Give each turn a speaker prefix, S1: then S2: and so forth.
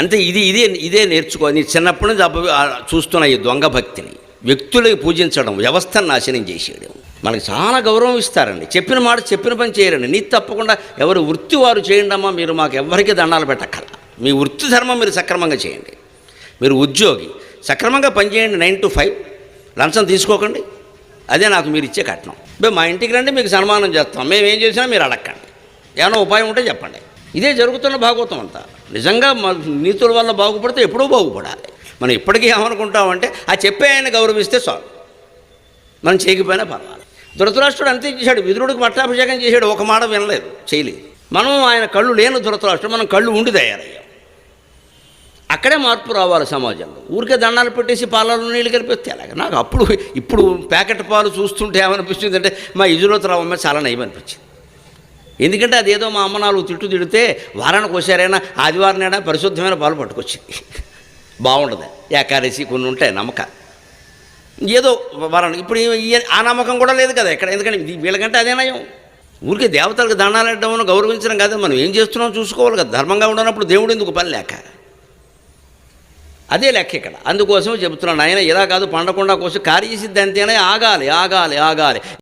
S1: అంటే ఇది ఇదే ఇదే నేర్చుకో నీ చిన్నప్పటి నుంచి అబ్బ చూస్తున్న ఈ దొంగ భక్తిని వ్యక్తులకి పూజించడం వ్యవస్థను నాశనం చేసేయడం. మనకి చాలా గౌరవం ఇస్తారండి. చెప్పిన మాట చెప్పిన పని చేయరండి. నీ తప్పకుండా ఎవరు వృత్తి వారు చేయండి అమ్మా మీరు మాకు ఎవరికి దండాలు పెట్టక్కల మీ వృత్తి ధర్మం మీరు సక్రమంగా చేయండి. మీరు ఉద్యోగి సక్రమంగా పనిచేయండి నైన్ టు ఫైవ్. లంచం తీసుకోకండి. అదే నాకు మీరు ఇచ్చే కట్నం. మా ఇంటికి రండి మీకు సన్మానం చేస్తాం. మేము ఏం చేసినా మీరు అడగండి ఏమైనా ఉపాయం ఉంటే చెప్పండి. ఇదే జరుగుతున్న భాగవతం అంతా. నిజంగా నీతుల వల్ల బాగుపడితే ఎప్పుడూ బాగుపడాలి. మనం ఇప్పటికీ ఏమనుకుంటామంటే ఆ చెప్పే ఆయన గౌరవిస్తే చాలు. మనం చేయకపోయినా పర్వాలి ధృతరాష్ట్రుడు అంతే చేశాడు. విదురుడికి పట్టాభిషేకం చేశాడు. ఒక మాట వినలేదు. చేయలేదు. మనం ఆయన కళ్ళు లేని ధృతరాష్ట్రుడు మనం కళ్ళు ఉండి తయారయ్యాం. అక్కడే మార్పు రావాలి సమాజంలో. ఊరికే దండాలు పెట్టేసి పాలలో నీళ్ళు కలిపిస్తే అలాగే నాకు అప్పుడు ఇప్పుడు ప్యాకెట్ పాలు చూస్తుంటే ఏమనిపిస్తుంది అంటే మా ఇజులో రావమ్మ చాలా నయమనిపించింది ఎందుకంటే అదేదో మా అమ్మ నాలుగు తిట్టు తిడితే వారానికి ఒకసారైనా ఆదివారం పరిశుద్ధమైన పాలు పట్టుకొచ్చింది. బాగుండదు. ఏకాదశి కొన్ని ఉంటాయి నమ్మకాలు ఏదో వారానికి ఇప్పుడు ఆ నమ్మకం కూడా లేదు కదా ఇక్కడ ఎందుకంటే వీళ్ళకంటే అదే నయం. ఊరికే దేవతలకు దండాలు పెట్టడం గౌరవించడం కాదు. మనం ఏం చేస్తున్నాం చూసుకోవాలి కదా. ధర్మంగా ఉండనప్పుడు దేవుడు ఎందుకు పని లేక? అదే లెక్క ఇక్కడ. అందుకోసం చెబుతున్నాను. ఆయన ఇలా కాదు పండకుండా కోసం కార్యసిద్ధి అంతేనే ఆగాలి ఆగాలి ఆగాలి.